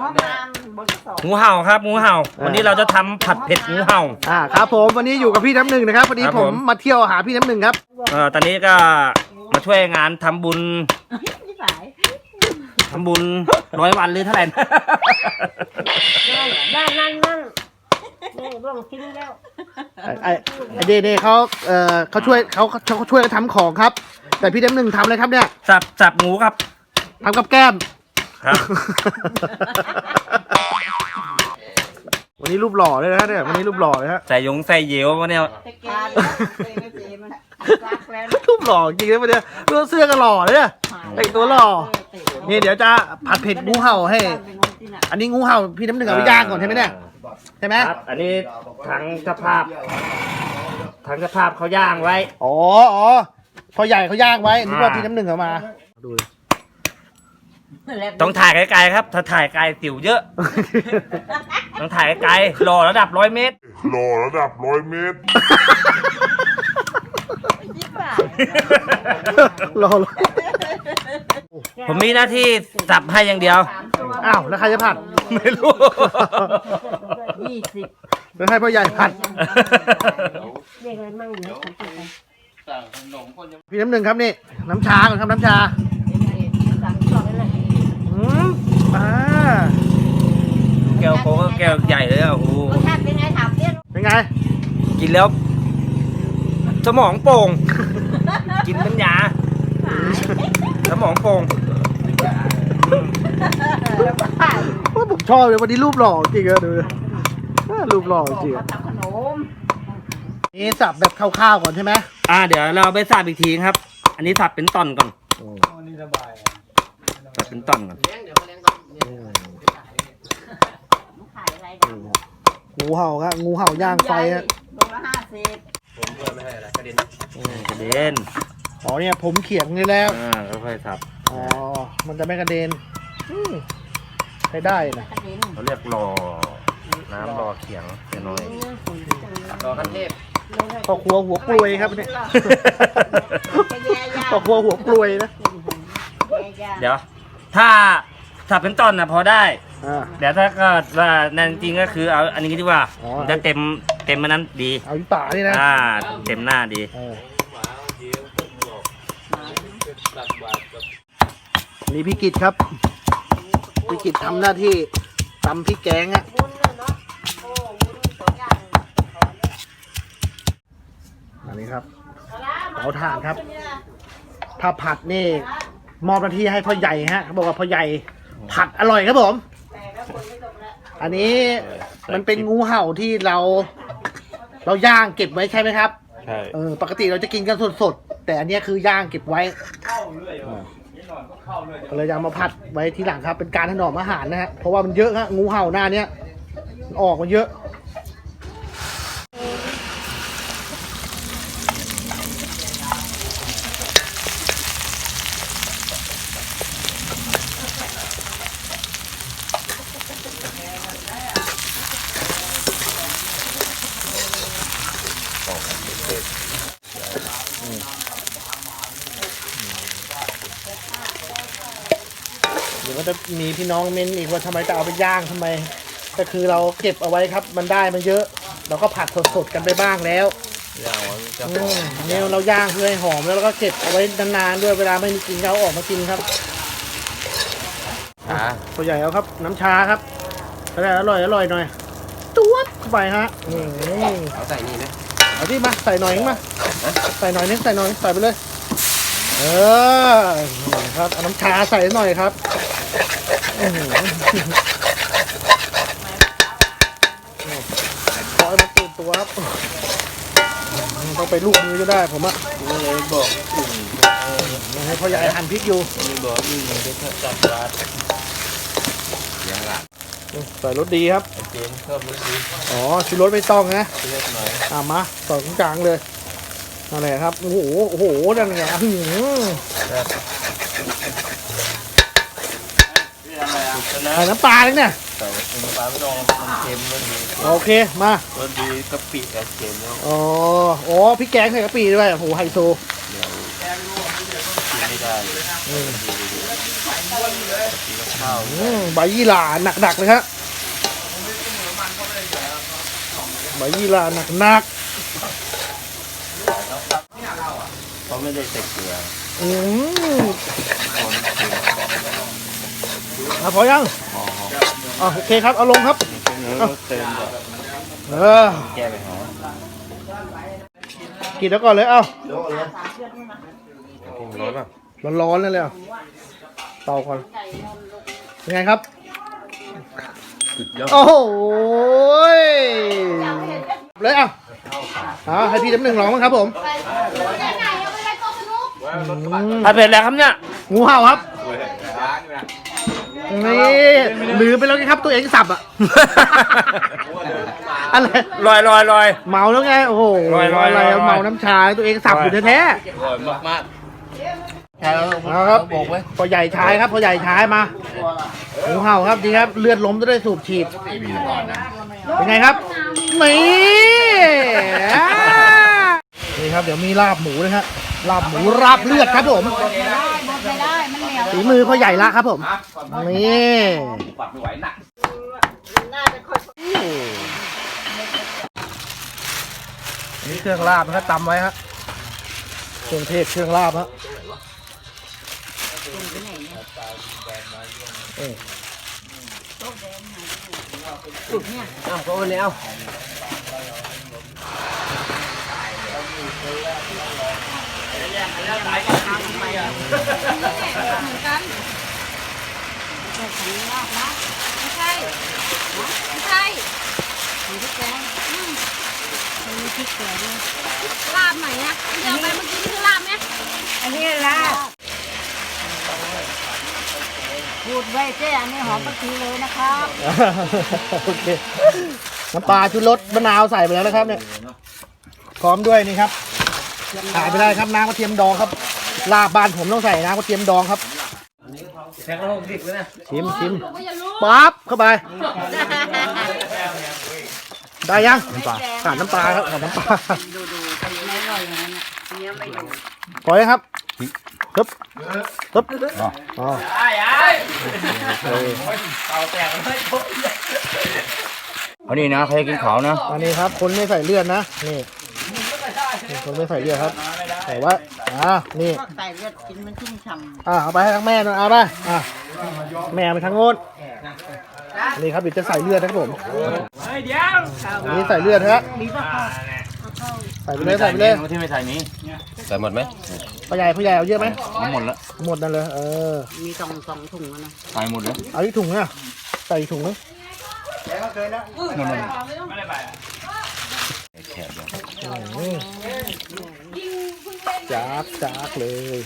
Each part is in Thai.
ห้องน้ำบนสองงูเห่าครับงูเห่า วันนี้เราจะทำผัดเผ็ดงูเห่า อ่าครับผมวันนี้อยู่กับพี่น้ำหนึ่งนะครับวันนี้ครับผผม มมาเที่ยวหาพี่น้ำหนึ่งครับ เอ่อตอนนี้ก็มาช่วยงานทำบุญที่สายทำบุญร้อยวันหรือเท่าไหร่นะ นั่นนั่นนั่นนี่ร่วงทิ้งแล้วไอ้ไอ้ไอ้เดเดเขาเอ่อเขาช่วยเขาเขาเขาช่วยกันทำของครับ แต่พี่น้ำหนึ่งทำอะไรครับเนี่ยสับสับงูครับทำกับแก้ม ครับ วันนี้รูปหล่อเลยนะเนี่ยวันนี้รูปหล่อเลยฮะใส่ยงใส่เยววะเนี่ยตะเกียบเป็นไม่เป็นมันรักแล้วรูปหล่อจริงนะวันเนี้ยดูเสื้อก็หล่อเลยเนี่ยแต่งตัวหล่อ นี่เดี๋ยวจะผัดเผ็ดงูเห่าให้ อันนี้งูเห่าพี่น้ำหนึ่งเอาไปย่างก่อนใช่ไหมเนี่ยใช่ไหมครับ อันนี้ทั้งสภาพทั้งสภาพเขาย่างไว้ อ๋ออ๋อพอใหญ่เขาย่างไว้นึกว่าพี่น้ำหนึ่งเอามาดู เลยต้องถ่ายไกลๆครับ ถ้าถ่ายไกลสิวเยอะ ต้องถ่ายไกลๆรอระดับร้อยเมตรรอระดับร้อยเมตรที่สายรอรอผมมีหน้าที่สับให้อย่างเดียวสามตัวอ้าวแล้วใครจะผัดไม่รู้ ยี่สิบแล้วให้พ่อใหญ่ผัด เรียกอะไรมั่งเนี่ยพี่น้ำหนึ่งครับนี่ น้ำชาก่อนครับน้ำชา สามตัวนั่นแหละ อืมอ่า แก้วโค้กก็แก้วใหญ่เลยอะโอ้โหรสชาติเป็นไงถามเตี้ยเป็นไง กินแล้ว สมองโป่ง กินน้ำยาสมองโป่งว่าผมชอบเลยวันนี้รูปหล่อจริงอะดูดิอ่ารูปหล่อจริงเขาอะทำขนมนี่สับแบบคร่าวๆก่อนใช่ไหมอ่าเดี๋ยวเราไปสับอีกทีครับ อันนี้สับเป็นตอนก่อนสับเป็นตอนก่อน ขายอะไรกัน งูเห่าครับงูเห่าย่างไฟฮะโลละห้าสิบอืมกระเด็นอ๋อเนี่ยผมเขียงนี่แล้วอ่าค่อยๆสับอ๋อมันจะไม่กระเด็นอืมใช้ได้นะกระเด็นเขาเรียกรอน้ำรอเขียงเดี๋ยวน้อยรอขั้นเทพพ่อครัวหัวกลวยครับเนี่ยพ่อครัวหัวกลวยนะ เดี๋ยว ถ้า สับเป็นตอนนะพอได้อ่า เดี๋ยวถ้าเกิดว่านั่นจริงก็คือเอาอันนี้ดีกว่าอ๋อมันจะเต็มเต็มมันนั้นดีเอาอีป่านี่นะอ่าเต็มหน้าดี เออนี่พี่กิตครับพี่กิตทำหน้าที่ตำพริกแกงอะอันนี้ครับเตาถ่านครับ ถ้าผัดนี่มอบหน้าที่ให้พ่อใหญ่ฮะเขาบอกว่าพ่อใหญ่ผัด อร่อยครับผม อันนี้มันเป็นงูเห่าที่เรา เราย่างเก็บไว้ใช่ไหมครับ ใช่เออปกติเราจะกินกันสดๆ แต่อันเนี้ยคือย่างเก็บไว้ก็เลยจะเอามาผัดไว้ทีหลังครับ เป็นการถนอมอาหารนะฮะเพราะว่ามันเยอะฮะงูเห่าหน้าเนี้ยมันออกมาเยอะ มีพี่น้องเม้นอีกว่าทำไมจะเอาไปย่างทำไม ก็คือเราเก็บเอาไว้ครับ มันได้มันเยอะ เราก็ผัดสดๆกันไปบ้างแล้วอืมเนี่ยเราย่างเพื่อให้หอมแล้วเราก็เก็บเอาไว้นานๆด้วยเวลาไม่มีกินเราเอาออกมากินครับอ่าตัวใหญ่เอาครับ น้ำชาครับอร่อยอร่อยอร่อยหน่อยตัวดเข้าไปฮะอืมเอาใส่นี่ไหมเอาที่มาใส่หน่อยนึงมาใส่หน่อยนึงใส่หน่อยใส่ไปเลย เออนี่ครับเอาน้ำชาใส่หน่อยครับ อื้อหือขอให้มันตื่นตัวครับต้องไปลูกมือก็ได้ผมอะเลยบอกให้พ่อใหญ่หั่นพริกอยู่มีบอกอืมเดี๋ยวถ้าจับวัดเสียงหลักใส่รสดีครับเจมเพิ่มรสดีอ๋อชูรสไม่ต้องนะเล็กหน่อยอ่ามาต่อกลางเลยนั่นแหละครับ โอ้โห โอ้โห นั่นไงอื้อ ใส่น้ำปลาเลยเนี่ยแต่น้ำปลาไม่ต้องมันเค็มรสดีโอเคมารสดีกะปิกับเค็มแล้วอ๋ออ๋อพริกแกงใส่กะปิด้วยโอ้โหไฮโซกินไม่ได้อืมอืมใบยี่หร่าหนักๆเลยครับใบยี่หร่าหนักเขาไม่ได้ใส่เกลือๆอืม อะพอยังอะโอเคครับ เอาลงครับเนื้อเติมก่อนเออ แก้ไปหอมกินแล้วก่อนเลย เอ้าร้อนป่ะร้อนๆเลยเลยอะเตาก่อนยังไงครับ สุดยอดโอ้โหยเลยอะอ่าให้พี่น้ำหนึ่งร้องมั้างครับผมอืมผัดเผ็ดแล้วครับเนี่ย งูเห่าครับ นี่ลืมไปแล้วไงครับตัวเองสับอะ อะไรลอยลอยลอย เมาแล้วไง โอ้โหลอยลอยอะไรลอยอะเมาน้ำชาตัวเองสับอยู่แท้ลอยมากมากๆเอาครับพอใหญ่ชายครับพอใหญ่ชายมางูเห่าครับดีครับ เลือดล้มจะได้สูบฉีดเป็นไงครับนี่อ่านี่ครับเดี๋ยวมีลาบหมูนะครับลาบหมูราบเลือดครับผม ฝีมือพ่อใหญ่ละครับผม นี่ปัดไม่ไหวหนักนี่เครื่องลาบนะครับตำไว้ครับเครื่องเทศเครื่องลาบครับเอออ้าวก็วันนี้ เอาไม่ใช่ไม่ใช่มีพริกแกงอืมมีพริกแกงด้วยลาบไหนอะเดี๋ยวไปเมื่อกี้นี่คือลาบไหมอันนี้ละพูดไว้เจ้อันนี้หอมปะทีเลยนะครับโอเคน้ำปลาชูรสมะนาวใส่ไปแล้วนะครับเนี่ยพร้อมด้วยนี่ครับ ขาดไปได้ครับน้ำกระเทียมดองครับ ลาบบ้านผมต้องใส่น้ำกระเทียมดองครับแท็กแล้วหกสิบเลยนะชิมชิมปั๊บเข้าไป ได้ยังน้ำปลาขาดน้ำปลาครับขาดน้ำปลาพอยังครับปึ๊บปึ๊บอ๋อไอ้ไอ้โอเคเตาแตกเลยเอานี่นะใครกินขาวนะ อันนี้ครับ คนไม่ใส่เลือดนะ นี่ นี่คนไม่ใส่เลือดครับแต่ว่าอ่านี่ใส่เลือดกินมันชุ่มฉ่อ่าเอาไปให้ทั้งแม่หน่อยเอาไปอ่าแม่เอาไปทั้งโน้นนี่ครับเดี๋ยวจะใส่เลือดนะครับผมเฮ้ยเดี๋ยวอันนี้ใส่เลือดฮะใส่ไปเลยใส่ไปเลยที่ไม่ใส่นี้ใส่หมดไหมพ่อใหญ่พ่อใหญ่เอาเยอะไหมหมดแล้วหมดนั่นเลยเออำมีสองสองถุงนะใส่หมดแล้วเอาอีกถุงนะใส่อีกถุงนึงหมดหมดอืม จากจากเลย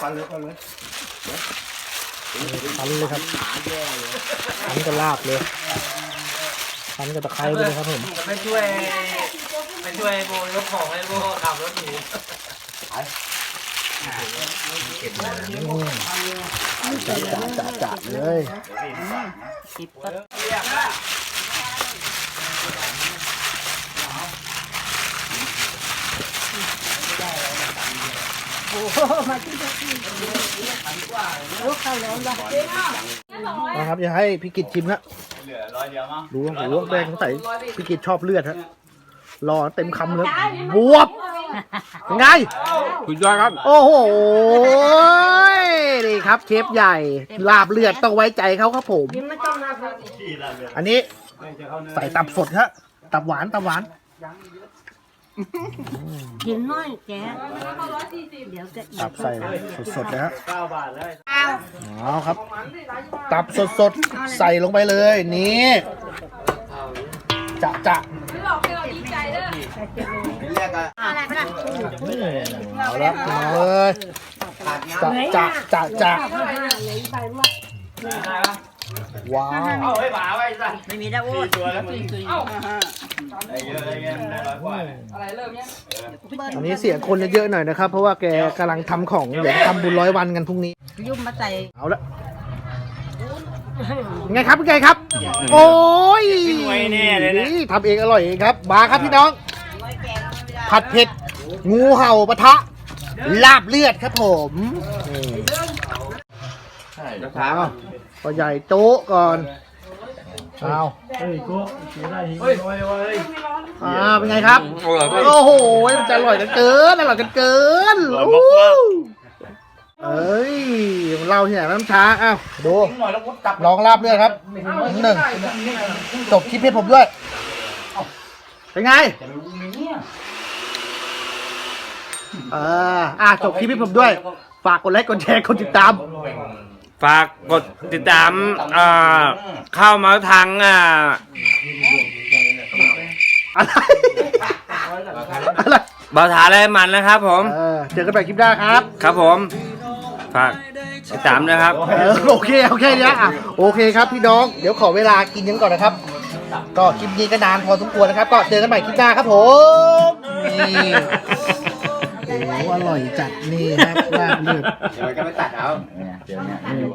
ฟันเลยฟันเลยฟันเลยครับฟันก็ลาบเลยฟันก็ตะไคร้เลยครับผมไปช่วยไปช่วยโบยกของให้โบขับรถหนีจัดจัดจัดจัดเลยสิบ ก็นะครับ อย่าให้พี่กิจชิมฮะดูว่าหูแดงสงสัยพี่กิจชอบเลือดฮะ รอเต็มคำเลยบวบเป็นไงคุณยอดครับ โอ้โหนี่ครับเชฟใหญ่ ลาบเลือดต้องไว้ใจเขาครับผม อันนี้ใส่ตับสดฮะ ตับหวาน ตับหวาน กินน้อยแกเดี๋ยวจะอิ่ตัมบใส่สดๆเลยฮะเอาครับ ตับสดๆ ใส่ลงไปเลยนี่จะจะอะไรก็ได้อืมเอาละมาเลยจะจะจะจะ ว้าวเอาไว้บ่าไว้สั่นไม่มีได้โอ้ยตัวแล้วมึงได้เยอะได้เยอะได้ร้อยกว่าอันนี้เสียงคนเยอะๆหน่อยนะครับ เพราะว่าแกกำลังทำของเดี๋ยวทำบุญร้อยวันกันพรุ่งนี้ ยุ่มมาใส่เอาละไงครับไงครับ โอ้ยนี่ทำเองอร่อยเองครับ มาครับพี่น้อง ผัดเผ็ด งูเห่าปะทะ ลาบเลือดครับผมนี่ เอาพ่อใหญ่โต๊ะก่อนเอาอ่าเป็นไงครับ โอ้โหมันจะอร่อยกันเกินอร่อยกันเกินอู้เอ้ยเราที่ไหนน้ำช้าอ้าวดูลองลาบเลือดครับหนึ่งจบคลิปให้ผมด้วยเป็นไงเอออะจบคลิปให้ผมด้วย ฝากกดไลค์กดแชร์กดติดตาม ฝากกดติดตามอ่าเข้ามาทางอ่าอะไรอะไรบาถาอะไรมันนะครับผม เออเจอกันใหม่คลิปหน้าครับ ครับผม ฝากติดตามนะครับ เออโอเคโอเคเนี้ยอะโอเคครับพี่น้อง เดี๋ยวขอเวลากินยังก่อนนะครับ ก็คลิปนี้ก็นานพอสมควรนะครับ ก็เจอกันใหม่คลิปหน้าครับผมนี่โอ้โหอร่อยจัดนี่ครับลาบเลือด เดี๋ยวมันก็ไปตัดเอา